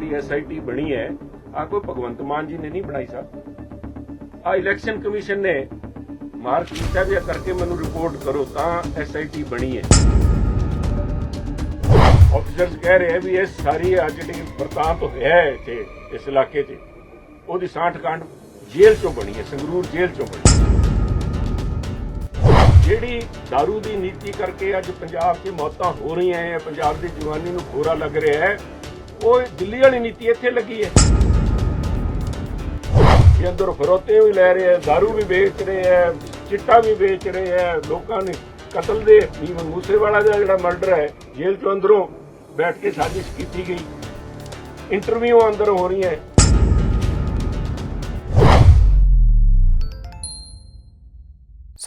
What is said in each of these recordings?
ਜਿਹੜੀ ਐਸਆਈਟੀ ਬਣੀ ਹੈ ਆ ਕੋਈ ਭਗਵੰਤ ਮਾਨ ਜੀ ਨੇ ਨਹੀਂ ਬਣਾਈ ਸਾਹਿਬ ਆ ਇਲੈਕਸ਼ਨ ਕਮਿਸ਼ਨ ਨੇ ਮਾਰਕ ਕੀਤਾ ਵੀ ਕਰਕੇ ਮੈਨੂੰ ਰਿਪੋਰਟ ਕਰੋ ਤਾਂ ਐਸਆਈਟੀ ਬਣੀ ਹੈ। ਆਫੀਸਰਸ ਕਹਿ ਰਹੇ ਵੀ ਇਹ ਸਾਰੀ ਆ ਜਿਹੜੀ ਵਰਤਾਂਤ ਹੋਇਆ ਹੈ ਇੱਥੇ, ਇਸ ਇਲਾਕੇ 'ਚ ਉਹਦੀ ਸਾਂਠ ਕਾਂਡ ਜੇਲ੍ਹ ਚੋਂ ਬਣੀ ਹੈ, ਸੰਗਰੂਰ ਜੇਲ੍ਹ ਚੋਂ ਬਣੀ ਜਿਹੜੀ दारू ਦੀ ਨੀਤੀ ਕਰਕੇ ਅੱਜ ਪੰਜਾਬ 'ਚ ਮੌਤਾਂ ਹੋ ਰਹੀਆਂ ਹੈ, ਪੰਜਾਬ ਦੀ ਜਵਾਨੀ ਨੂੰ ਖੋਰਾ ਲੱਗ ਰਿਹਾ ਹੈ ਉਹ ਦਿੱਲੀ ਵਾਲੀ ਨੀਤੀ ਇੱਥੇ ਲੱਗੀ ਹੈ ਇਹ ਅੰਦਰ ਫਰੋਤੇ ਵੀ ਲੈ ਰਹੇ ਹੈ दारू ਵੀ ਵੇਚ ਰਹੇ ਹੈ ਚਿੱਟਾ ਵੀ ਵੇਚ ਰਹੇ ਹੈ ਲੋਕਾਂ ਨੇ ਕਤਲ ਦੇ ਈਵਨ ਮੂਸੇਵਾਲਾ ਦਾ ਜਿਹੜਾ ਮਰਡਰ ਹੈ, ਜੇਲ੍ਹ ਤੋਂ ਅੰਦਰੋਂ ਬੈਠ ਕੇ ਸਾਜ਼ਿਸ਼ ਕੀਤੀ ਗਈ। ਇੰਟਰਵਿਊ ਅੰਦਰ ਹੋ ਰਹੀਆਂ।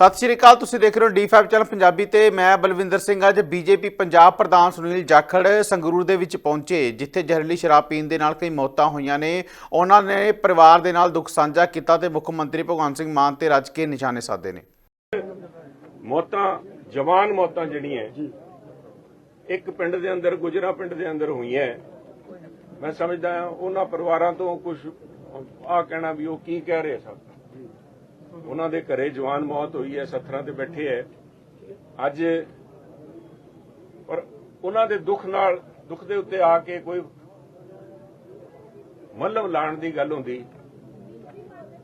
ਸਤਿ ਸ਼੍ਰੀ ਅਕਾਲ, ਤੁਸੀਂ ਦੇਖ ਰਹੇ ਹੋ ਡੀ5 ਚੈਨਲ ਪੰਜਾਬੀ ਤੇ ਮੈਂ ਬਲਵਿੰਦਰ ਸਿੰਘ, ਅੱਜ ਬੀਜੇਪੀ ਪੰਜਾਬ ਪ੍ਰਧਾਨ ਸੁਨੀਲ ਜਾਖੜ ਸੰਗਰੂਰ ਦੇ ਵਿੱਚ ਪਹੁੰਚੇ, ਜਿੱਥੇ ਜ਼ਹਿਰੀਲੀ ਸ਼ਰਾਬ ਪੀਣ ਦੇ ਨਾਲ ਕਈ ਮੌਤਾਂ ਹੋਈਆਂ ਨੇ। ਉਹਨਾਂ ਨੇ ਪਰਿਵਾਰ ਦੇ ਨਾਲ ਦੁੱਖ ਸਾਂਝਾ ਕੀਤਾ ਤੇ ਮੁੱਖ ਮੰਤਰੀ ਭਗਵੰਤ ਸਿੰਘ ਮਾਨ ਤੇ ਰੱਜ ਕੇ ਨਿਸ਼ਾਨੇ ਸਾਧੇ ਨੇ। ਮੌਤਾਂ, ਜਵਾਨ ਮੌਤਾਂ ਜਿਹੜੀਆਂ, ਇੱਕ ਪਿੰਡ ਦੇ ਅੰਦਰ, ਗੁਜਰਾ ਪਿੰਡ ਦੇ ਅੰਦਰ ਹੋਈਆਂ। ਮੈਂ ਸਮਝਦਾ ਉਹਨਾਂ ਪਰਿਵਾਰਾਂ ਤੋਂ ਕੁਝ ਆ ਕਹਿਣਾ ਵੀ ਉਹ ਕੀ ਕਹਿ ਰਹੇ ਸਭ ਉਹਨਾਂ ਦੇ ਘਰੇ ਜਵਾਨ ਮੌਤ ਹੋਈ ਹੈ ਸੱਥਰਾਂ ਤੇ ਬੈਠੇ ਹੈ। ਅੱਜ ਪਰ ਉਹਨਾਂ ਦੇ ਦੁੱਖ ਨਾਲ ਦੁੱਖ ਦੇ ਉੱਤੇ ਆ ਕੇ ਕੋਈ ਮੱਲਮ ਲਾਣ ਦੀ ਗੱਲ ਹੁੰਦੀ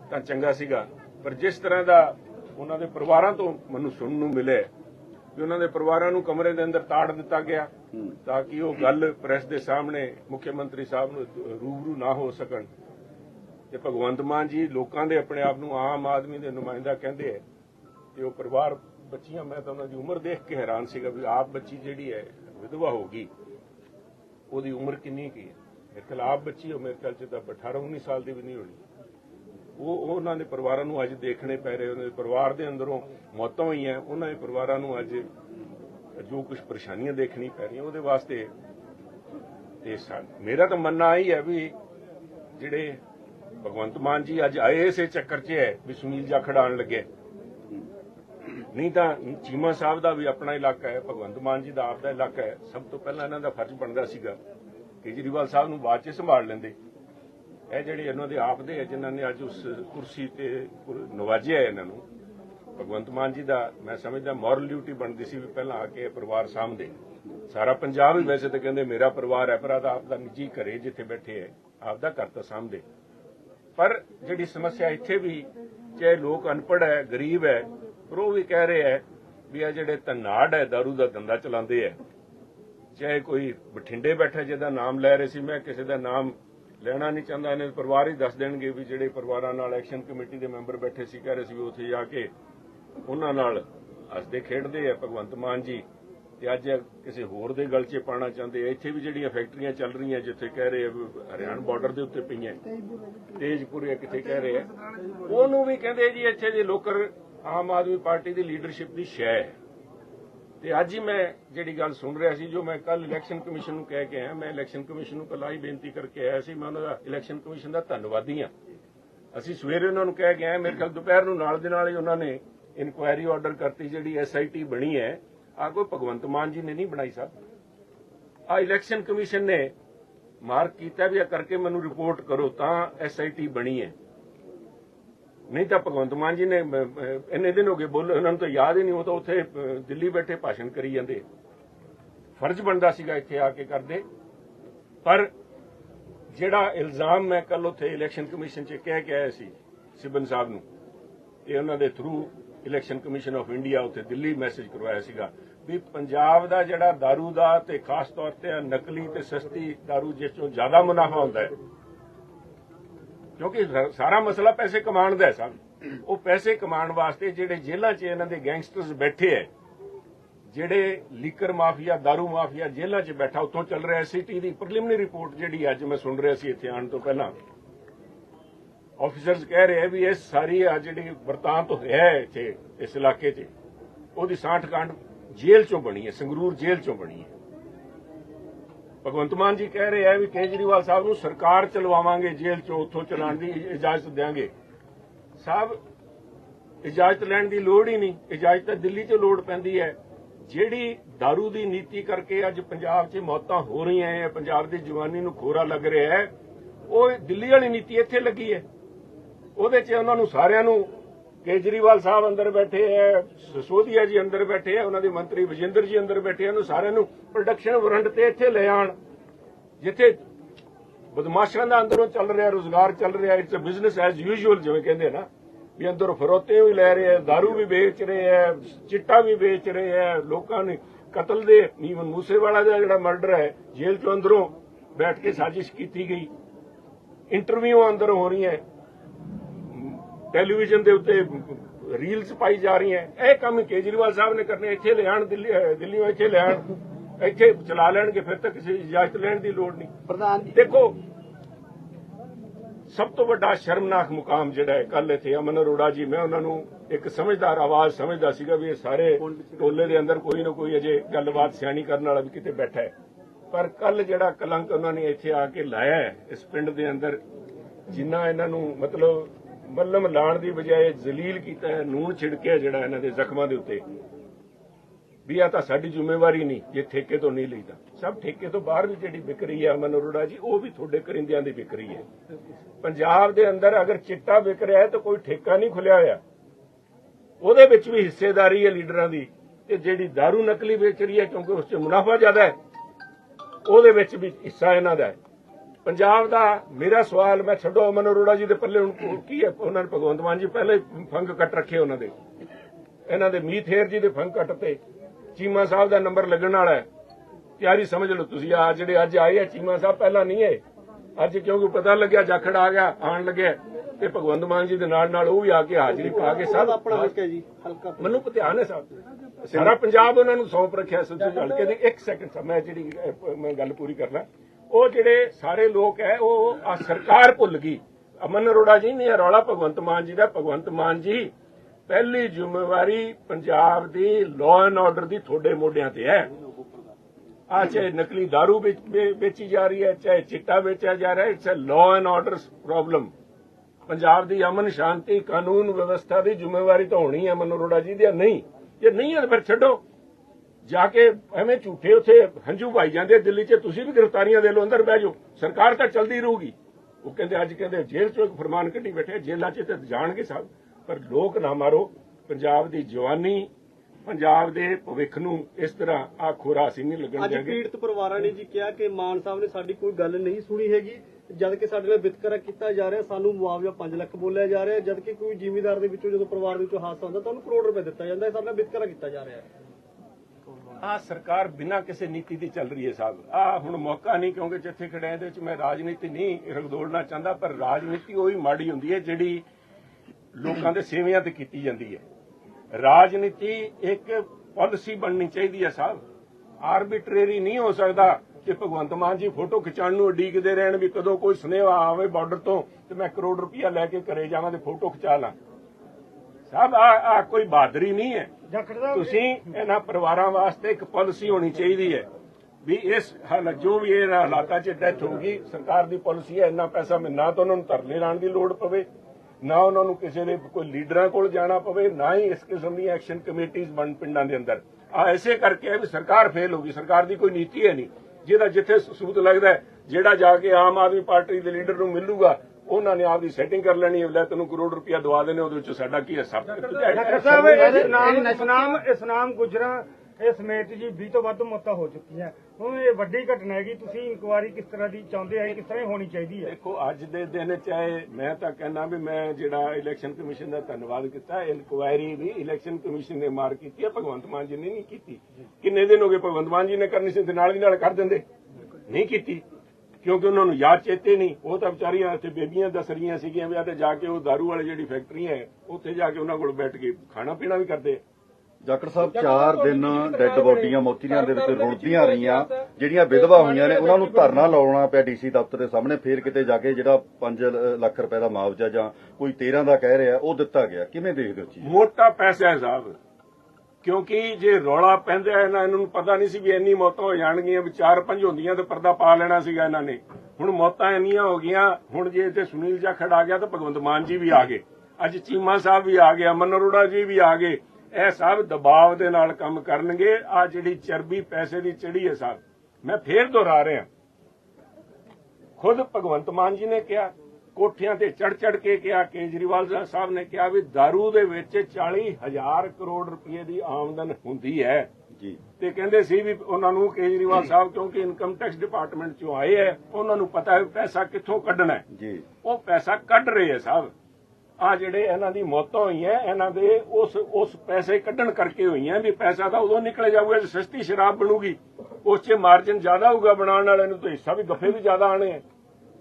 ਤਾਂ ਚੰਗਾ ਸੀਗਾ। ਪਰ ਜਿਸ ਤਰ੍ਹਾਂ ਦਾ ਉਹਨਾਂ ਦੇ ਪਰਿਵਾਰਾਂ ਤੋਂ ਮੈਨੂੰ ਸੁਣਨ ਨੂੰ ਮਿਲੇ ਕਿ ਉਹਨਾਂ ਦੇ ਪਰਿਵਾਰਾਂ ਨੂੰ ਕਮਰੇ ਦੇ ਅੰਦਰ ਤਾੜ ਦਿੱਤਾ ਗਿਆ ਤਾਂ ਕਿ ਉਹ ਗੱਲ ਪ੍ਰੈਸ ਦੇ ਸਾਹਮਣੇ ਮੁੱਖ ਮੰਤਰੀ ਸਾਹਿਬ ਨੂੰ ਰੂਬਰੂ ਨਾ ਹੋ ਸਕਣ। ਤੇ ਭਗਵੰਤ ਮਾਨ ਜੀ ਲੋਕਾਂ ਦੇ ਆਪਣੇ ਆਪ ਨੂੰ ਆਮ ਆਦਮੀ ਦੇ ਨੁਮਾਇੰਦਾ ਕਹਿੰਦੇ ਹੈ ਤੇ ਉਹ ਪਰਿਵਾਰ ਬੱਚੀਆਂ, ਮੈਂ ਤਾਂ ਉਹਨਾਂ ਦੀ ਉਮਰ ਦੇਖ ਕੇ ਹੈਰਾਨ ਸੀਗਾ ਵੀ ਆਪ ਬੱਚੀ ਜਿਹੜੀ ਹੈ, ਵਿਧਵਾ ਹੋ ਗਈ। ਉਹਦੀ ਉਮਰ ਕਿੰਨੀ ਕੀ ਹੈ? ਮੇਰੇ ਖਿਆਲ ਆਪ ਬੱਚੀ ਹੋ ਮੇਰੇ ਖਿਆਲ ਚ ਤਾਂ 18 19 ਸਾਲ ਦੀ ਵੀ ਨਹੀਂ ਹੋਣੀ। ਉਹ ਉਹਨਾਂ ਦੇ ਪਰਿਵਾਰਾਂ ਨੂੰ ਅੱਜ ਦੇਖਣੇ ਪੈ ਰਹੇ, ਉਹਨਾਂ ਦੇ ਪਰਿਵਾਰ ਦੇ ਅੰਦਰੋਂ ਮੌਤਾਂ ਹੋਈਆਂ, ਉਹਨਾਂ ਦੇ ਪਰਿਵਾਰਾਂ ਨੂੰ ਅੱਜ ਜੋ ਕੁਝ ਪਰੇਸ਼ਾਨੀਆਂ ਦੇਖਣੀ ਪੈ ਰਹੀਆਂ, ਉਹਦੇ ਵਾਸਤੇ ਤੇ ਮੇਰਾ ਤਾਂ ਮੰਨਣਾ ਹੀ ਹੈ ਵੀ ਜਿਹੜੇ ਭਗਵੰਤ ਮਾਨ ਜੀ ਅੱਜ ਆਏ ਇਸੇ ਚੱਕਰ 'ਚ ਹੈ ਵੀ ਸੁਨੀਲ ਜਾਖੜ ਆਉਣ ਲੱਗੇ। ਨਹੀਂ ਤਾਂ ਚੀਮਾ ਸਾਹਿਬ ਦਾ ਵੀ ਆਪਣਾ ਇਲਾਕਾ ਹੈ, ਭਗਵੰਤ ਮਾਨ ਜੀ ਦਾ ਆਪ ਦਾ ਇਲਾਕਾ ਹੈ। ਸਭ ਤੋਂ ਪਹਿਲਾਂ ਇਹਨਾਂ ਦਾ ਫਰਜ਼ ਬਣਦਾ ਸੀਗਾ ਕੇਜਰੀਵਾਲ ਸਾਹਿਬ ਨੂੰ ਬਾਅਦ 'ਚ ਸੰਭਾਲ ਲੈਂਦੇ। ਇਹ ਜਿਹੜੇ ਇਹਨਾਂ ਦੇ ਆਪ ਦੇ ਹੈ, ਜਿਨ੍ਹਾਂ ਨੇ ਅੱਜ ਉਸ ਕੁਰਸੀ ਤੇ ਨਵਾਜਿਆ ਹੈ ਇਹਨਾਂ ਨੂੰ, ਭਗਵੰਤ ਮਾਨ ਜੀ ਦਾ ਮੈਂ ਸਮਝਦਾ ਮੋਰਲ ਡਿਊਟੀ ਬਣਦੀ ਸੀ ਵੀ ਪਹਿਲਾਂ ਆ ਕੇ ਇਹ ਪਰਿਵਾਰ ਸਾਹਮਣੇ ਸਾਰਾ ਪੰਜਾਬ ਹੀ ਵੈਸੇ ਤਾਂ ਕਹਿੰਦੇ ਮੇਰਾ ਪਰਿਵਾਰ ਹੈ, ਪਰ ਆਦਾ ਆਪ ਦਾ ਨਿੱਜੀ ਘਰੇ ਜਿੱਥੇ ਬੈਠੇ ਹੈ, ਆਪ ਦਾ ਘਰ ਤਾਂ ਸਾਹਮਣੇ ਪਰ ਜਿਹੜੀ ਸਮੱਸਿਆ ਇੱਥੇ ਵੀ ਚਾਹੇ ਲੋਕ ਅਨਪੜ੍ਹ ਹੈ, ਗਰੀਬ ਹੈ, ਪਰ ਉਹ ਵੀ ਕਹਿ ਰਹੇ ਹੈ ਵੀ ਇਹ ਜਿਹੜੇ ਤਨਾੜ ਹੈ दारू ਦਾ ਧੰਦਾ ਚਲਾਉਂਦੇ ਹੈ। ਚਾਹੇ ਕੋਈ ਬਠਿੰਡੇ ਬੈਠਾ ਜਿਹਦਾ ਨਾਮ ਲੈ ਰਹੇ ਸੀ, ਮੈਂ ਕਿਸੇ ਦਾ ਨਾਮ ਲੈਣਾ ਨਹੀਂ ਚਾਹੁੰਦਾ, ਇਹਨੇ ਪਰਿਵਾਰ ਹੀ ਦੱਸ ਦੇਣਗੇ ਵੀ ਜਿਹੜੇ ਪਰਿਵਾਰਾਂ ਨਾਲ ਐਕਸ਼ਨ ਕਮੇਟੀ ਦੇ ਮੈਂਬਰ ਬੈਠੇ ਸੀ, ਕਹਿ ਰਹੇ ਸੀ ਵੀ ਉੱਥੇ ਜਾ ਕੇ ਉਹਨਾਂ ਨਾਲ ਹੱਸਦੇ ਖੇਡਦੇ ਆ ਭਗਵੰਤ ਮਾਨ ਜੀ। ਤੇ ਅੱਜ ਕਿਸੇ ਹੋਰ ਦੇ ਗਲ 'ਚ ਪਾਣਾ ਚਾਹੁੰਦੇ ਆ। ਇੱਥੇ ਵੀ ਜਿਹੜੀਆਂ ਫੈਕਟਰੀਆਂ ਚੱਲ ਰਹੀਆਂ ਜਿੱਥੇ ਕਹਿ ਰਹੇ ਆ ਵੀ ਹਰਿਆਣਾ ਬਾਰਡਰ ਦੇ ਉੱਤੇ ਪਈਆਂ। ਤੇਜਪੁਰ ਕਿੱਥੇ ਕਹਿ ਰਹੇ ਆ। ਉਹਨੂੰ ਵੀ ਕਹਿੰਦੇ ਜੀ, ਇੱਥੇ ਦੇ ਲੋਕਰ ਆਮ ਆਦਮੀ ਪਾਰਟੀ ਦੀ ਲੀਡਰਸ਼ਿਪ ਦੀ ਸ਼ੈ ਹੈ। ਤੇ ਅੱਜ ਹੀ ਮੈਂ ਜਿਹੜੀ ਗੱਲ ਸੁਣ ਰਿਹਾ ਸੀ, ਜੋ ਮੈਂ ਕੱਲ ਇਲੈਕਸ਼ਨ ਕਮਿਸ਼ਨ ਨੂੰ ਕਹਿ ਕੇ ਆਇਆ, ਮੈਂ ਇਲੈਕਸ਼ਨ ਕਮਿਸ਼ਨ ਨੂੰ ਕੱਲ ਹੀ ਬੇਨਤੀ ਕਰਕੇ ਆਇਆ ਸੀ, ਮੈਂ ਉਹਨਾਂ ਦਾ ਇਲੈਕਸ਼ਨ ਕਮਿਸ਼ਨ ਦਾ ਧੰਨਵਾਦੀ ਹਾਂ। ਅਸੀਂ ਸਵੇਰੇ ਉਹਨਾਂ ਨੂੰ ਕਹਿ ਕੇ ਆਏ, ਮੇਰੇ ਖਿਆਲ ਦੁਪਹਿਰ ਨੂੰ ਨਾਲ ਦੇ ਨਾਲ ਹੀ ਉਹਨਾਂ ਨੇ ਇਨਕੁਆਇਰੀ ਆਰਡਰ ਕਰਤੀ, ਜਿਹੜੀ ਐਸਆਈਟੀ ਬਣੀ ਹੈ। ਆ ਕੋਈ ਭਗਵੰਤ ਮਾਨ ਜੀ ਨੇ ਨਹੀਂ ਬਣਾਈ ਸਾਹਿਬ ਆ ਇਲੈਕਸ਼ਨ ਕਮਿਸ਼ਨ ਨੇ ਮਾਰਕ ਕੀਤਾ ਵੀ ਇਹ ਕਰਕੇ ਮੈਨੂੰ ਰਿਪੋਰਟ ਕਰੋ ਤਾਂ ਐਸਆਈਟੀ ਬਣੀ ਹੈ। ਨਹੀਂ ਤਾਂ ਭਗਵੰਤ ਮਾਨ ਜੀ ਨੇ ਇੰਨੇ ਦਿਨ ਹੋ ਗਏ ਬੋਲ ਉਹਨਾਂ ਨੂੰ ਤਾਂ ਯਾਦ ਹੀ ਨਹੀਂ, ਉਹ ਤਾਂ ਉੱਥੇ ਦਿੱਲੀ ਬੈਠੇ ਭਾਸ਼ਣ ਕਰੀ ਜਾਂਦੇ। ਫਰਜ਼ ਬਣਦਾ ਸੀਗਾ ਇੱਥੇ ਆ ਕੇ ਕਰਦੇ। ਪਰ ਜਿਹੜਾ ਇਲਜ਼ਾਮ ਮੈਂ ਕੱਲ ਉੱਥੇ ਇਲੈਕਸ਼ਨ ਕਮਿਸ਼ਨ 'ਚ ਕਹਿ ਕੇ ਆਇਆ ਸੀ, ਸਿਬਨ ਸਾਹਿਬ ਨੂੰ, ਇਹ ਉਹਨਾਂ ਦੇ through election commission of India ਉੱਥੇ ਦਿੱਲੀ ਮੈਸੇਜ ਕਰਵਾਇਆ ਸੀਗਾ। ਵੀ ਪੰਜਾਬ ਦਾ ਜਿਹੜਾ दारू ਦਾ ਤੇ ਖਾਸ ਤੌਰ ਤੇ ਆਹ ਨਕਲੀ ਤੇ ਸਸਤੀ दारू ਜਿਸ ਚੋਂ ਜ਼ਿਆਦਾ ਮੁਨਾਫਾ ਹੁੰਦਾ ਹੈ ਕਿਉਂਕਿ ਸ- ਸਾਰਾ ਮਸਲਾ ਪੈਸੇ ਕਮਾਉਣ ਦਾ ਹੈ ਸਾਹਿਬ ਉਹ ਪੈਸੇ ਕਮਾਉਣ ਵਾਸਤੇ ਜਿਹੜੇ ਜੇਲ੍ਹਾਂ 'ਚ ਇਹਨਾਂ ਦੇ ਗੈਂਗਸਟਰਸ ਬੈਠੇ ਐ ਜਿਹੜੇ ਲੀਕਰ ਮਾਫੀਆ दारू ਮਾਫੀਆ ਜੇਲ੍ਹਾਂ 'ਚ ਬੈਠਾ ਉੱਥੋਂ ਚੱਲ ਰਿਹਾ ਸਿਟੀ ਦੀ ਪ੍ਰੀਲਿਮਿਨਰੀ ਰਿਪੋਰਟ ਜਿਹੜੀ ਅੱਜ ਮੈਂ ਸੁਣ ਰਿਹਾ ਸੀ ਇੱਥੇ ਆਉਣ ਤੋਂ ਪਹਿਲਾਂ ਆਫੀਸਰਸ ਕਹਿ ਰਹੇ ਆ ਵੀ ਇਹ ਸਾਰੀ ਆ ਜਿਹੜੀ ਵਰਤਾਂਤ ਹੋਇਆ ਹੈ ਇੱਥੇ ਇਸ ਇਲਾਕੇ 'ਚ ਉਹਦੀ ਸਾਂਠ ਕਾਂਡ ਜੇਲ੍ਹ 'ਚੋਂ ਬਣੀ ਹੈ, ਸੰਗਰੂਰ ਜੇਲ੍ਹ 'ਚੋਂ ਬਣੀ ਹੈ। ਭਗਵੰਤ ਮਾਨ ਜੀ ਕਹਿ ਰਹੇ ਆ ਵੀ ਕੇਜਰੀਵਾਲ ਸਾਹਿਬ ਨੂੰ ਸਰਕਾਰ ਚਲਵਾਵਾਂਗੇ ਜੇਲ੍ਹ 'ਚੋਂ, ਉੱਥੋਂ ਚਲਾਉਣ ਦੀ ਇਜਾਜ਼ਤ ਦੇਵਾਂਗੇ ਸਾਹਿਬ, ਇਜਾਜ਼ਤ ਲੈਣ ਦੀ ਲੋੜ ਹੀ ਨਹੀਂ, ਇਜਾਜ਼ਤ ਤਾਂ ਦਿੱਲੀ 'ਚੋਂ ਲੋੜ ਪੈਂਦੀ ਹੈ। ਜਿਹੜੀ दारू ਦੀ ਨੀਤੀ ਕਰਕੇ ਅੱਜ ਪੰਜਾਬ 'ਚ ਮੌਤਾਂ ਹੋ ਰਹੀਆਂ ਹੈ ਪੰਜਾਬ ਦੀ ਜਵਾਨੀ ਨੂੰ ਖੋਰਾ ਲੱਗ ਰਿਹਾ ਹੈ ਉਹ ਦਿੱਲੀ ਵਾਲੀ ਨੀਤੀ ਇੱਥੇ ਲੱਗੀ ਹੈ ਉਹਦੇ 'ਚ ਉਹਨਾਂ ਨੂੰ ਸਾਰਿਆਂ ਨੂੰ ਕੇਜਰੀਵਾਲ ਸਾਹਿਬ ਅੰਦਰ ਬੈਠੇ ਹੈ ਸਸੋਦੀਆ ਜੀ ਅੰਦਰ ਬੈਠੇ ਹੈ ਉਹਨਾਂ ਦੇ ਮੰਤਰੀ ਵਿਜੇਂਦਰ ਜੀ ਅੰਦਰ ਬੈਠੇ ਹਨ ਉਹਨੂੰ ਸਾਰਿਆਂ ਨੂੰ ਪ੍ਰੋਡਕਸ਼ਨ ਵਾਰੰਟ ਤੇ ਇੱਥੇ ਲੈ ਆਣ ਜਿੱਥੇ ਬਦਮਾਸ਼ਾਂ ਦਾ ਅੰਦਰੋਂ ਚੱਲ ਰਿਹਾ, ਰੋਜ਼ਗਾਰ ਚੱਲ ਰਿਹਾ it's a business as usual ਜਿਵੇਂ ਕਹਿੰਦੇ ਨਾ, ਵੀ ਅੰਦਰੋਂ ਫਰੋਤੇ ਵੀ ਲੈ ਰਹੇ ਹੈ दारू ਵੀ ਵੇਚ ਰਹੇ ਹੈ ਚਿੱਟਾ ਵੀ ਵੇਚ ਰਹੇ ਹੈ ਲੋਕਾਂ ਨੇ ਕਤਲ ਦੇ ਨੀਵਨ ਮੂਸੇਵਾਲਾ ਦਾ ਜਿਹੜਾ ਮਰਡਰ ਹੈ, ਜੇਲ੍ਹ ਚੋਂ ਅੰਦਰੋਂ ਬੈਠ ਕੇ ਸਾਜ਼ਿਸ਼ ਕੀਤੀ ਗਈ। ਇੰਟਰਵਿਊ ਅੰਦਰ ਹੋ ਰਹੀਆਂ ਟੈਲੀਵਿਜ਼ਨ ਦੇ ਉੱਤੇ ਰੀਲਸ ਪਾਈ ਜਾ ਰਹੀਆਂ ਇਹ ਕੰਮ ਕੇਜਰੀਵਾਲ ਸਾਹਿਬ ਨੇ ਕਰਨੇ ਇੱਥੇ ਲਿਆਣ ਦਿੱਲੀ ਦਿੱਲੀੋਂ ਇੱਥੇ ਲਿਆਣ ਇੱਥੇ ਚਲਾ ਲੈਣਗੇ ਫਿਰ ਤਾਂ ਕਿਸੇ ਇਜਾਜ਼ਤ ਲੈਣ ਦੀ ਲੋੜ ਨਹੀਂ। ਪ੍ਰਧਾਨ ਜੀ। ਦੇਖੋ ਸਭ ਤੋਂ ਵੱਡਾ ਸ਼ਰਮਨਾਕ ਮੁਕਾਮ ਜਿਹੜਾ ਹੈ ਕੱਲ ਇੱਥੇ ਅਮਨ ਅਰੋੜਾ ਜੀ ਮੈਂ ਉਹਨਾਂ ਨੂੰ ਇੱਕ ਸਮਝਦਾਰ ਆਵਾਜ਼ ਸਮਝਦਾ ਸੀਗਾ ਵੀ ਇਹ ਸਾਰੇ ਟੋਲੇ ਦੇ ਅੰਦਰ ਕੋਈ ਨਾ ਕੋਈ ਅਜੇ ਗੱਲਬਾਤ ਸਿਆਣੀ ਕਰਨ ਵਾਲਾ ਵੀ ਕਿਤੇ ਬੈਠਾ ਹੈ। ਪਰ ਕੱਲ ਜਿਹੜਾ ਕਲੰਕ ਉਹਨਾਂ ਨੇ ਇੱਥੇ ਆ ਕੇ ਲਾਇਆ ਇਸ ਪਿੰਡ ਦੇ ਅੰਦਰ ਜਿੰਨਾ ਇਹਨਾਂ ਨੂੰ ਮਤਲਬ ਮੱਲਮ ਲਾਣ ਦੀ ਬਜਾਏ ਜ਼ਲੀਲ ਕੀਤਾ ਹੈ ਨੂਨ ਛਿੜਕਿਆ ਜਿਹੜਾ ਇਹਨਾਂ ਦੇ ਜ਼ਖਮਾਂ ਦੇ ਉੱਤੇ। ਵੀ ਆ ਤਾਂ ਸਾਡੀ ਜ਼ਿੰਮੇਵਾਰੀ ਨਹੀਂ, ਜੇ ਠੇਕੇ ਤੋਂ ਨਹੀਂ ਲਈਦਾ। ਸਭ ਠੇਕੇ ਤੋਂ ਬਾਹਰ ਵੀ ਜਿਹੜੀ ਵਿਕ ਰਹੀ ਹੈ ਅਮਨ ਅਰੋੜਾ ਜੀ, ਉਹ ਵੀ ਤੁਹਾਡੇ ਕਰਿੰਦਿਆਂ ਦੀ ਵਿਕ ਰਹੀ ਹੈ। ਪੰਜਾਬ ਦੇ ਅੰਦਰ ਅਗਰ ਚਿੱਟਾ ਵਿਕ ਰਿਹਾ ਹੈ ਤਾਂ ਕੋਈ ਠੇਕਾ ਨਹੀਂ ਖੁੱਲਿਆ ਹੋਇਆ। ਉਹਦੇ ਵਿੱਚ ਵੀ ਹਿੱਸੇਦਾਰੀ ਹੈ ਲੀਡਰਾਂ ਦੀ, ਤੇ ਜਿਹੜੀ दारू ਨਕਲੀ ਵੇਚ ਰਹੀ ਹੈ, ਕਿਉਂਕਿ ਉਸ 'ਚ ਮੁਨਾਫਾ ਜ਼ਿਆਦਾ ਹੈ, ਉਹਦੇ ਵਿੱਚ ਵੀ ਹਿੱਸਾ ਇਹਨਾਂ ਦਾ ਹੈ। ਪੰਜਾਬ ਦਾ ਮੇਰਾ ਸਵਾਲ ਮੈਂ ਛੱਡੋ ਅਮਨ ਅਰੋੜਾ ਜੀ ਦੇ ਪੱਲੇ ਹੁਣ ਕੀ ਹੈ? ਉਹਨਾਂ ਨੇ ਭਗਵੰਤ ਮਾਨ ਜੀ ਪਹਿਲੇ ਹੀ ਫੰਗ ਕੱਟ ਰੱਖੇ ਉਹਨਾਂ ਦੇ। ਇਹਨਾਂ ਦੇ ਮੀਥੇਰ ਜੀ ਦੇ ਫੰਗ ਕੱਟ ਤੇ ਚੀਮਾ ਸਾਹਿਬ ਦਾ ਨੰਬਰ ਲੱਗਣ ਵਾਲਾ ਹੈ। ਤਿਆਰੀ ਸਮਝ ਲਓ ਤੁਸੀਂ ਆ ਜਿਹੜੇ ਅੱਜ ਆਏ ਆ ਚੀਮਾ ਸਾਹਿਬ ਪਹਿਲਾਂ ਨਹੀਂ ਆਏ। ਅੱਜ ਕਿਉਂਕਿ ਪਤਾ ਲੱਗਿਆ ਜਾਖੜ ਆ ਗਿਆ ਆਣ ਲੱਗਿਆ। ਤੇ ਭਗਵੰਤ ਮਾਨ ਜੀ ਦੇ ਨਾਲ ਨਾਲ ਉਹ ਵੀ ਆ ਕੇ ਹਾਜ਼ਰੀ ਪਾ ਕੇ ਸਭ ਆਪਣਾ ਹਲਕਾ ਜੀ ਹਲਕਾ ਮੈਨੂੰ ਧਿਆਨ ਹੈ ਸਾਹਿਬ ਸਾਰਾ ਪੰਜਾਬ ਉਹਨਾਂ ਨੂੰ ਸੌਂਪ ਰੱਖਿਆ ਸੁੱਚੇ ਹਲਕੇ ਦੇ। ਇੱਕ ਸੈਕਿੰਡ ਸਰ ਮੈਂ ਜਿਹੜੀ ਮੈਂ ਗੱਲ ਪੂਰੀ ਕਰਨਾ। ਉਹ ਜਿਹੜੇ ਸਾਰੇ ਲੋਕ ਹੈ ਉਹ ਆ ਸਰਕਾਰ ਭੁੱਲ ਗਈ। ਅਮਨ ਅਰੋੜਾ ਜੀ ਨੇ ਰੌਲਾ ਭਗਵੰਤ ਮਾਨ ਜੀ ਦਾ। ਭਗਵੰਤ ਮਾਨ ਜੀ, ਪਹਿਲੀ ਜ਼ਿੰਮੇਵਾਰੀ ਪੰਜਾਬ ਦੀ ਲਾਅ ਐਂਡ ਆਰਡਰ ਦੀ ਤੁਹਾਡੇ ਮੋਢਿਆਂ ਤੇ ਹੈ ਆ ਚਾਹੇ ਨਕਲੀ दारू ਵੇਚੀ ਜਾ ਰਹੀ ਹੈ ਚਾਹੇ ਚਿੱਟਾ ਵੇਚਿਆ ਜਾ ਰਿਹਾ ਹੈ it's uh law and order problem Punjab ਦੀ ਅਮਨ ਸ਼ਾਂਤੀ ਕਾਨੂੰਨ ਵਿਵਸਥਾ ਦੀ ਜ਼ਿੰਮੇਵਾਰੀ ਤਾਂ ਹੋਣੀ ਹੈ ਅਮਨ ਅਰੋੜਾ ਜੀ ਦੀ ਜਾਂ ਨਹੀਂ? ਜੇ ਨਹੀਂ ਹੈ ਫਿਰ ਛੱਡੋ। ਜਾ ਕੇ ਐਵੇਂ ਝੂਠੇ ਉਥੇ ਹੰਝੂ ਭਾਈ ਜਾਂਦੇ ਦਿੱਲੀ 'ਚ ਤੁਸੀਂ ਵੀ ਗ੍ਰਿਫਤਾਰੀਆਂ ਦੇ ਲਓ ਅੰਦਰ ਬਹਿ ਜਾਓ। ਸਰਕਾਰ ਤਾਂ ਚਲਦੀ ਰਹੂਗੀ। ਉਹ ਕਹਿੰਦੇ ਅੱਜ ਕਹਿੰਦੇ ਜੇਲ੍ਹ 'ਚੋਂ ਇੱਕ ਫਰਮਾਨ ਕੱਢੀ ਬੈਠੇ ਜੇਲ੍ਹਾਂ 'ਚ ਤੇ ਜਾਣਗੇ ਸਭ। ਪਰ ਲੋਕ ਨਾ ਮਾਰੋ ਪੰਜਾਬ ਦੀ ਜਵਾਨੀ ਪੰਜਾਬ ਦੇ ਭਵਿੱਖ ਨੂੰ ਇਸ ਤਰ੍ਹਾਂ ਆ ਖੋਰਾ ਅਸੀਂ ਨਹੀਂ ਲੱਗਣ ਅੱਜ ਦੇਵਾਂਗੇ ਪੀੜਤ ਪਰਿਵਾਰਾਂ ਨੇ ਜੀ ਕਿਹਾ ਕਿ ਮਾਨ ਸਾਹਿਬ ਨੇ ਸਾਡੀ ਕੋਈ ਗੱਲ ਨਹੀਂ ਸੁਣੀ ਹੈਗੀ। ਜਦ ਕਿ ਸਾਡੇ ਨਾਲ ਵਿਤਕਰਾ ਕੀਤਾ ਜਾ ਰਿਹਾ ਸਾਨੂੰ ਮੁਆਵਜ਼ਾ 5 ਲੱਖ ਬੋਲਿਆ ਜਾ ਰਿਹਾ। ਜਦ ਕਿ ਕੋਈ ਜ਼ਿਮੀਦਾਰ ਦੇ ਵਿੱਚੋਂ ਜਦੋਂ ਪਰਿਵਾਰ ਦੇ ਵਿੱਚੋਂ ਹਾਦਸਾ ਹੁੰਦਾ ਤਾਂ ਉਹਨੂੰ ਕਰੋੜ ਰੁਪਏ ਦਿੱਤਾ ਜਾਂਦਾ ਹੈ। ਸਾਡੇ ਨਾਲ ਵਿਤਕਰਾ ਕੀਤਾ ਜਾ ਰਿਹਾ ਆ ਸਰਕਾਰ ਬਿਨਾਂ ਕਿਸੇ ਨੀਤੀ ਦੀ ਚੱਲ ਰਹੀ ਹੈ ਸਾਹਿਬ। ਆ ਹੁਣ ਮੌਕਾ ਨਹੀਂ, ਕਿਉਂਕਿ ਜਿੱਥੇ ਖੜਿਆ ਇਹਦੇ ਵਿੱਚ ਮੈਂ ਰਾਜਨੀਤੀ ਨਹੀਂ ਰਗਦੋੜਨਾ ਚਾਹੁੰਦਾ, ਪਰ ਰਾਜਨੀਤੀ ਉਹੀ ਮਾੜੀ ਹੁੰਦੀ ਹੈ ਜਿਹੜੀ ਲੋਕਾਂ ਦੇ ਸੇਵਿਆਂ ਤੇ ਕੀਤੀ ਜਾਂਦੀ ਹੈ। ਰਾਜਨੀਤੀ ਇੱਕ ਪਾਲਿਸੀ ਬਣਨੀ ਚਾਹੀਦੀ ਹੈ ਸਾਹਿਬ। ਆਰਬਿਟਰੇਰੀ ਨਹੀਂ ਹੋ ਸਕਦਾ ਕਿ ਭਗਵੰਤ ਮਾਨ ਜੀ ਫੋਟੋ ਖਿਚਾਉਣ ਨੂੰ ਉਡੀਕਦੇ ਰਹਿਣ ਵੀ ਕਦੋਂ ਕੋਈ ਸੁਨੇਹਾ ਆਵੇ ਬਾਰਡਰ ਤੋਂ ਤੇ ਮੈਂ ਕਰੋੜ ਰੁਪਇਆ ਲੈ ਕੇ ਘਰੇ ਜਾਵਾਂ ਤੇ ਫੋਟੋ ਖਿਚਾ ਲਾਂ। ਸਾਹਿਬ ਆ ਆ ਕੋਈ ਬਹਾਦਰੀ ਨਹੀਂ ਹੈ। ਤੁਸੀਂ ਇਹਨਾਂ ਪਰਿਵਾਰਾਂ ਵਾਸਤੇ ਇੱਕ ਪਾਲਿਸੀ ਹੋਣੀ ਚਾਹੀਦੀ ਹੈ ਵੀ ਇਸ ਹਾਲ ਜੋ ਵੀ ਇਹਨਾਂ ਹਾਲਾਤਾਂ 'ਚ ਡੈਥ ਹੋਊਗੀ ਸਰਕਾਰ ਦੀ ਪਾਲਿਸੀ ਹੈ, ਇੰਨਾ ਪੈਸਾ ਮਿਲਣਾ ਤਾਂ ਉਹਨਾਂ ਨੂੰ ਧਰਨੇ ਲਾਉਣ ਦੀ ਲੋੜ ਪਵੇ, ਨਾ ਉਹਨਾਂ ਨੂੰ ਕਿਸੇ ਦੇ ਕੋਈ ਲੀਡਰਾਂ ਕੋਲ ਜਾਣਾ ਪਵੇ, ਨਾ ਹੀ ਇਸ ਕਿਸਮ ਦੀ ਐਕਸ਼ਨ ਕਮੇਟੀਆਂ ਬਣ ਪਿੰਡਾਂ ਦੇ ਅੰਦਰ। ਆ ਐਸੇ ਕਰਕੇ ਹੈ ਵੀ ਸਰਕਾਰ ਫੇਲ ਹੋ ਗਈ, ਸਰਕਾਰ ਦੀ ਕੋਈ ਨੀਤੀ ਹੈ ਨਹੀਂ, ਜਿਹਦਾ ਜਿੱਥੇ ਸੂਤ ਲੱਗਦਾ ਜਿਹੜਾ ਜਾ ਕੇ ਆਮ ਆਦਮੀ ਪਾਰਟੀ ਦੇ ਲੀਡਰ ਨੂੰ ਮਿਲੂਗਾ ਉਹਨਾਂ ਨੇ ਆਪਦੀ ਸੈਟਿੰਗ ਕਰ ਲੈਣੀ ਹੈ ਲੈ ਤੈਨੂੰ ਕਰੋੜ ਰੁਪਇਆ ਦਵਾ ਦੇਣੇ ਉਹਦੇ ਵਿੱਚ ਸਾਡਾ ਕੀ ਹੈ ਸਭ? ਡਾਕਟਰ ਸਾਹਿਬ ਇਸਨਾਮ ਇਸਨਾਮ ਇਸਨਾਮ ਗੁਜਰਾਂ ਇਹ ਸਮੇਤ ਜੀ 20 ਤੋਂ ਵੱਧ ਮੌਤਾਂ ਹੋ ਚੁੱਕੀਆਂ। ਹੁਣ ਇਹ ਵੱਡੀ ਘਟਨਾ ਹੈਗੀ ਤੁਸੀਂ ਇਨਕੁਆਇਰੀ ਕਿਸ ਤਰ੍ਹਾਂ ਦੀ ਚਾਹੁੰਦੇ ਆ ਕਿਸ ਤਰ੍ਹਾਂ ਹੋਣੀ ਚਾਹੀਦੀ ਹੈ? ਦੇਖੋ ਅੱਜ ਦੇ ਦਿਨ ਚਾਹੇ ਮੈਂ ਤਾਂ ਕਹਿੰਦਾ ਵੀ ਮੈਂ ਜਿਹੜਾ ਇਲੈਕਸ਼ਨ ਕਮਿਸ਼ਨ ਦਾ ਧੰਨਵਾਦ ਕੀਤਾ ਇਨਕੁਆਇਰੀ ਵੀ ਇਲੈਕਸ਼ਨ ਕਮਿਸ਼ਨ ਨੇ ਮਾਰ ਕੀਤੀ ਹੈ ਭਗਵੰਤ ਮਾਨ ਜੀ ਨੇ ਨਹੀਂ ਕੀਤੀ। ਕਿੰਨੇ ਦਿਨ ਹੋ ਗਏ ਭਗਵੰਤ ਮਾਨ ਜੀ ਨੇ ਕਰਨੀ ਸੀ ਤੇ ਨਾਲ ਦੀ ਨਾਲ ਕਰ ਦਿੰਦੇ। ਨਹੀਂ ਕੀਤੀ। ਕਿਉਂਕਿ ਉਹਨਾਂ ਨੂੰ ਯਾਦ ਚੇਤੇ ਨਹੀਂ। ਉਹ ਤਾਂ ਵਿਚਾਰੀਆਂ ਇੱਥੇ ਬੇਬੀਆਂ ਦੱਸ ਰਹੀਆਂ ਸੀਗੀਆਂ ਵੀ ਆ ਤੇ ਜਾ ਕੇ ਉਹ ਦਾਰੂ ਵਾਲੀ ਜਿਹੜੀ ਫੈਕਟਰੀ ਹੈ ਉੱਥੇ ਜਾ ਕੇ ਉਹਨਾਂ ਕੋਲ ਬੈਠ ਕੇ ਖਾਣਾ ਪੀਣਾ ਵੀ ਕਰਦੇ। ਜਾਖੜ ਸਾਹਿਬ 4 ਦਿਨ ਡੈੱਡ ਬੋਡੀਆਂ ਮੋਚੀਆਂ ਦੇ ਵਿੱਚ ਰੁਲਦੀਆਂ ਰਹੀਆਂ। ਜਿਹੜੀਆਂ ਵਿਧਵਾ ਹੋਈਆਂ ਨੇ ਉਹਨਾਂ ਨੂੰ ਧਰਨਾ ਲਾਉਣਾ ਪਿਆ ਡੀਸੀ ਦਫ਼ਤਰ ਦੇ ਸਾਹਮਣੇ। ਫੇਰ ਕਿਤੇ ਜਾ ਕੇ ਜਿਹੜਾ 5 ਲੱਖ ਰੁਪਏ ਦਾ ਮੁਆਵਜ਼ਾ ਜਾਂ ਕੋਈ 13 ਦਾ ਕਹਿ ਰਿਹਾ ਉਹ ਦਿੱਤਾ ਗਿਆ। ਕਿਵੇਂ ਦੇਖਦੇ ਹੋ ਚੀਜ਼ ਮੋਟਾ ਪੈਸਾ ਹੈ ਸਾਹਿਬ। ਕਿਉਂਕਿ ਜੇ ਰੌਲਾ ਪੈਂਦਾ ਹੈ ਇਹਨਾਂ ਨੂੰ ਪਤਾ ਨਹੀਂ ਸੀ ਵੀ ਇੰਨੀ ਮੌਤਾਂ ਹੋ ਜਾਣਗੀਆਂ, ਵੀ ਚਾਰ ਪੰਜ ਹੁੰਦੀਆਂ ਤੇ ਪਰਦਾ ਪਾ ਲੈਣਾ ਸੀਗਾ ਇਹਨਾਂ ਨੇ। ਹੁਣ ਮੌਤਾਂ ਇੰਨੀਆਂ ਹੋ ਗਈਆਂ, ਹੁਣ ਜੇ ਇੱਥੇ ਸੁਨੀਲ ਜਾਖੜ ਆ ਗਿਆ ਤਾਂ ਭਗਵੰਤ ਮਾਨ ਜੀ ਵੀ ਆ ਗਏ। ਅੱਜ ਚੀਮਾ ਸਾਹਿਬ ਵੀ ਆ ਗਏ, ਅਮਨ ਅਰੋੜਾ ਜੀ ਵੀ ਆ ਗਏ। ਇਹ ਸਭ ਦਬਾਅ ਦੇ ਨਾਲ ਕੰਮ ਕਰਨਗੇ। ਆ ਜਿਹੜੀ ਚਰਬੀ, ਪੈਸੇ ਦੀ ਚੜੀ ਹੈ ਸਾਹਿਬ ਮੈਂ ਫੇਰ ਦੁਹਰਾ ਰਿਹਾ। ਖੁਦ ਭਗਵੰਤ ਮਾਨ ਜੀ ਨੇ ਕਿਹਾ ਕੋਠਿਆਂ ਤੇ ਚੜ ਚੜ ਕੇ ਕਿਹਾ ਕੇਜਰੀਵਾਲ ਸਾਹਿਬ ਨੇ ਕਿਹਾ ਵੀ दारू ਦੇ ਵਿੱਚ 40000 ਕਰੋੜ ਰੁਪਏ ਦੀ ਆਮਦਨ ਹੁੰਦੀ ਹੈ। ਜੀ। ਤੇ ਕਹਿੰਦੇ ਸੀ ਵੀ ਉਹਨਾਂ ਨੂੰ ਕੇਜਰੀਵਾਲ ਸਾਹਿਬ ਕਿਉਂਕਿ ਇਨਕਮ ਟੈਕਸ ਡਿਪਾਰਟਮੈਂਟ ਚੋਂ ਆਏ ਹੈ ਉਹਨਾਂ ਨੂੰ ਪਤਾ ਹੈ ਪੈਸਾ ਕਿੱਥੋਂ ਕੱਢਣਾ ਹੈ। ਜੀ। ਉਹ ਪੈਸਾ ਕੱਢ ਰਹੇ ਹੈ ਸਾਹਿਬ। ਆ ਜਿਹੜੇ ਇਹਨਾਂ ਦੀ ਮੌਤਾਂ ਹੋਈਆਂ ਇਹਨਾਂ ਦੇ ਉਸ ਉਸ ਪੈਸੇ ਕੱਢਣ ਕਰਕੇ ਹੋਈਆਂ ਵੀ ਪੈਸਾ ਤਾਂ ਉਦੋਂ ਨਿਕਲ ਜਾਊਗਾ ਜੇ ਸਸਤੀ ਸ਼ਰਾਬ ਬਣੂਗੀ। ਉਸ 'ਚ ਮਾਰਜਨ ਜ਼ਿਆਦਾ ਹੋਊਗਾ ਬਣਾਉਣ ਵਾਲਿਆਂ ਨੂੰ ਤਾਂ ਹਿੱਸਾ ਵੀ ਗੱਫੇ ਵੀ ਜ਼ਿਆਦਾ ਆਣੇ ਹੈ।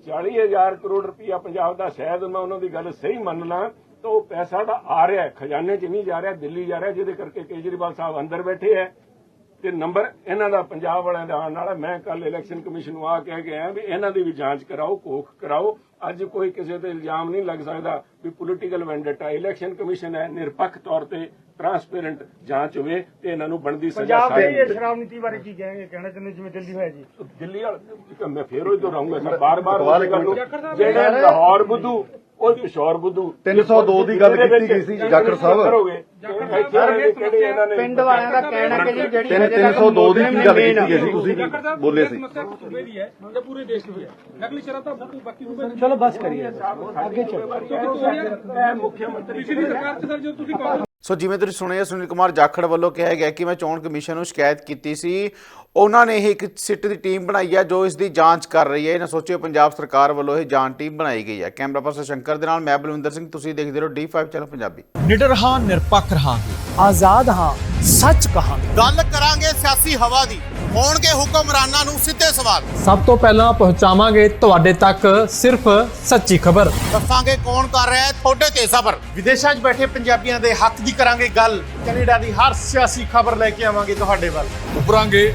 40000 ਕਰੋੜ ਰੁਪਇਆ ਪੰਜਾਬ ਦਾ ਸ਼ਾਇਦ ਮੈਂ ਉਹਨਾਂ ਦੀ ਗੱਲ ਸਹੀ ਮੰਨ ਲਾਂ ਤਾਂ ਉਹ ਪੈਸਾ ਤਾਂ ਆ ਰਿਹਾ ਹੈ, ਖਜ਼ਾਨੇ 'ਚ ਨਹੀਂ ਜਾ ਰਿਹਾ, ਦਿੱਲੀ ਜਾ ਰਿਹਾ, ਜਿਹਦੇ ਕਰਕੇ ਕੇਜਰੀਵਾਲ ਸਾਹਿਬ ਅੰਦਰ ਬੈਠੇ ਹੈ। ਤੇ ਨੰਬਰ ਇਹਨਾਂ ਦਾ ਪੰਜਾਬ ਵਾਲਿਆਂ ਦਾ ਆਉਣ ਵਾਲਾ ਮੈਂ ਕੱਲ ਇਲੈਕਸ਼ਨ ਕਮਿਸ਼ਨ ਨੂੰ ਆ ਕਹਿ ਕੇ ਆਇਆ ਵੀ ਇਹਨਾਂ ਦੀ ਵੀ ਜਾਂਚ ਕਰਾਓ ਕੋਖ ਕਰਾਓ ਅੱਜ ਕੋਈ ਕਿਸੇ ਤੇ ਇਲਜ਼ਾਮ ਨਹੀਂ ਲੱਗ ਸਕਦਾ ਵੀ ਪੋਲੀਟੀਕਲ ਵੈਂਡੇਟਾ ਇਲੈਕਸ਼ਨ ਕਮਿਸ਼ਨ ਹੈ ਨਿਰਪੱਖ ਤੌਰ ਤੇ ਟਰਾਂਸਪੇਰੈਂਟ ਜਾਂਚ ਹੋਵੇ ਤੇ ਇਹਨਾਂ ਨੂੰ ਬਣਦੀ ਸਜ਼ਾ ਪੰਜਾਬ ਦੇ ਸਾਰੀ ਇਹ ਸ਼ਰਾਬ ਨੀਤੀ ਬਾਰੇ ਕੀ ਕਹਾਂਗੇ ਕਹਿਣਾ ਚਾਹੁੰਦੇ ਜਿਵੇਂ ਦਿੱਲੀ ਹੋਇਆ ਜੀ। ਦਿੱਲੀ ਵਾਲਾ ਮੈਂ ਫੇਰ ਉਹ ਸਰ ਬਾਰ-ਬਾਰ। ਜਿਹੜੇ ਲਾਹੌਰ ਬੁੱਧੂ ਉਹ ਪਿਸ਼ੌਰ ਬੁੱਧੂ 302 ਦੀ ਗੱਲ ਕੀਤੀ ਗਈ ਸੀ ਜਾਖੜ ਸਾਹਿਬ। ਪਿੰਡ ਵਾਲਿਆਂ ਦਾ ਕਹਿਣਾ ਕਿ ਜੀ ਜਿਹੜੀ ਤਿੰਨ 302 ਦੀ ਕੀ ਗੱਲ ਕੀਤੀ ਗਈ ਸੀ? ਤੁਸੀਂ ਬੋਲੇ ਸੀ? ਸੂਬੇ ਦੀ ਹੈ ਜਾਂ ਪੂਰੇ ਦੇਸ਼ ਦੀ ਹੈ। ਨਕਲੀ ਸ਼ਰਾਬ ਤਾਂ ਬਾਕੀ ਸੂਬੇ ਦੀ ਚਲੋ ਬਸ ਕਰੀਏ। ਮੁੱਖ ਮੰਤਰੀ ਪਿਛਲੀ ਸਰਕਾਰ ਚ ਸਰ ਜਦੋਂ ਤੁਸੀਂ ਕਾਂਗਰਸ ਸੋ ਜਿਵੇਂ ਤੁਸੀਂ ਸੁਣਿਆ ਸੁਨੀਲ ਕੁਮਾਰ ਜਾਖੜ ਵੱਲੋਂ ਕਿਹਾ ਗਿਆ ਕਿ ਮੈਂ ਚੋਣ ਕਮਿਸ਼ਨ ਨੂੰ ਸ਼ਿਕਾਇਤ ਕੀਤੀ ਸੀ। ਉਹਨਾਂ ਨੇ ਇਹ ਇੱਕ ਸਿੱਟ ਦੀ ਟੀਮ ਬਣਾਈ ਹੈ ਜੋ ਇਸ ਦੀ ਜਾਂਚ ਕਰ ਰਹੀ ਹੈ। ਇਹਨਾਂ ਸੋਚਿਓ ਪੰਜਾਬ ਸਰਕਾਰ ਵੱਲੋਂ ਇਹ ਜਾਂਚ ਟੀਮ ਬਣਾਈ ਗਈ ਹੈ। ਕੈਮਰਾ ਪਰਸਨ ਸ਼ੰਕਰ ਦੇ ਨਾਲ ਮੈਂ ਬਲਵਿੰਦਰ ਸਿੰਘ ਤੁਸੀਂ ਦੇਖਦੇ ਰਹੋ D5 ਚੈਨਲ ਪੰਜਾਬੀ। ਨਿਡਰ ਹਾਂ ਨਿਰਪੱਖ ਰਹਾਂਗੇ। ਆਜ਼ਾਦ ਹਾਂ ਸੱਚ ਕਹਾਂਗੇ। ਗੱਲ ਕਰਾਂਗੇ ਸਿਆਸੀ ਹਵਾ ਦੀ। ਹੋਣਗੇ ਹੁਕਮਰਾਨਾਂ ਨੂੰ ਸਿੱਧੇ ਸਵਾਲ। ਸਭ ਤੋਂ ਪਹਿਲਾਂ ਪਹੁੰਚਾਵਾਂਗੇ ਤੁਹਾਡੇ ਤੱਕ ਸਿਰਫ ਸੱਚੀ ਖਬਰ। ਦੱਸਾਂਗੇ ਕੌਣ ਕਰ ਰਿਹਾ ਹੈ ਤੁਹਾਡੇ ਤੇ ਸਬਰ। ਵਿਦੇਸ਼ਾਂ 'ਚ ਬੈਠੇ ਪੰਜਾਬੀਆਂ ਦੇ ਹੱਕ ਦੀ ਕਰਾਂਗੇ ਗੱਲ। ਕੈਨੇਡਾ ਦੀ ਹਰ ਸਿਆਸੀ ਖਬਰ ਲੈ ਕੇ ਆਵਾਂਗੇ ਤੁਹਾਡੇ ਵੱਲ। ਉਭਰਾਂਗੇ